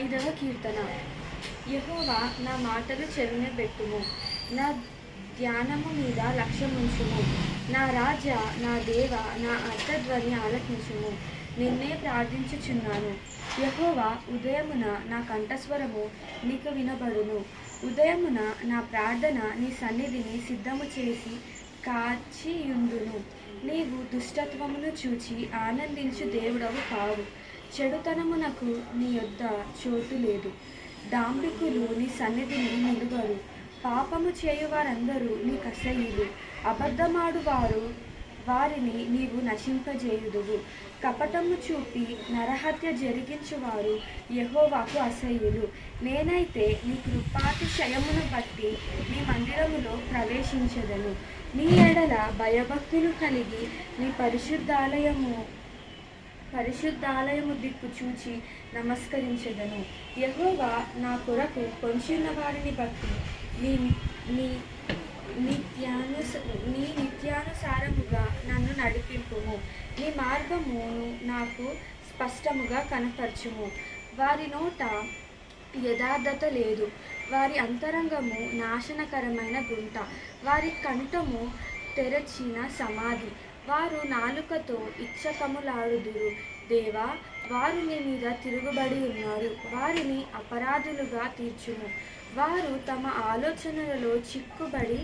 ఐదవ కీర్తన. యహోవా నా మాటలు చెవిన పెట్టుము నా ధ్యానము మీద లక్ష్యముంచుము. నా రాజా నా దేవ నా అర్థధ్వని ఆలకించుము. నిన్నే ప్రార్థించుచున్నాను. యహోవా ఉదయమున నా కంఠస్వరము నీకు వినబడును. ఉదయమున నా ప్రార్థన నీ సన్నిధిని సిద్ధము చేసి కాచియుందును నీవు దుష్టత్వమును చూచి ఆనందించు దేవుడవు కావు. చెడుతనమునకు నీ యొద్ద చోటు లేదు. డాంబికులు నీ సన్నిధిని నిలువరు. పాపము చేయువారందరూ నీ కసయులు అబద్ధమాడువారు వారిని నీవు నశింపజేయుదువు. కపటము చూపి నరహత్య జరిగించువారు యహోవాకు అసహ్యులు నేనైతే నీ కృపాతిశయమును బట్టి నీ మందిరములో ప్రవేశించదను. నీ ఎడల భయభక్తులు కలిగి నీ పరిశుద్ధాలయము పరిశుద్ధాలయము దిక్కు చూచి నమస్కరించదను. యహోవా నా కొరకు పొంచిన వారిని బట్టి నీ నీ నిత్యానుస నీ నిత్యానుసారముగా నన్ను నడిపింపుము. నీ మార్గమును నాకు స్పష్టముగా కనపరచుము. వారి నోట యథార్థత లేదు. వారి అంతరంగము నాశనకరమైన గుంట. వారి కంఠము తెరచిన సమాధి. వారు నాలుకతో ఇచ్చకములాడుదురు. దేవా వారు నీ మీద తిరుగుబడి ఉన్నారు. వారిని అపరాధులుగా తీర్చుము. వారు తమ ఆలోచనలలో చిక్కుబడి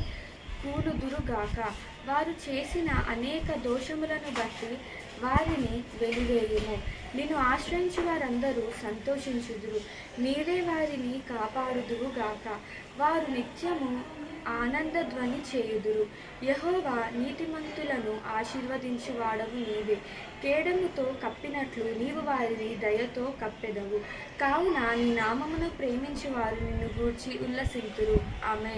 కూలుదురుగాక. వారు చేసిన అనేక దోషములను బట్టి వారిని వెలివేయుము. నిన్ను ఆశ్రయించు వారందరూ సంతోషించుదురు. నీవే వారిని కాపాడుదురుగాక. వారు నిత్యము ఆనందధ్వని చేయుదురు. యహోవా నీతిమంతులను ఆశీర్వదించువాడవు నీవే. కేడముతో కప్పినట్లు నీవు వారిని దయతో కప్పెదవు. కావున నీ నామమును ప్రేమించి వారు నిన్ను గూర్చి ఉల్లసింతురు. ఆమె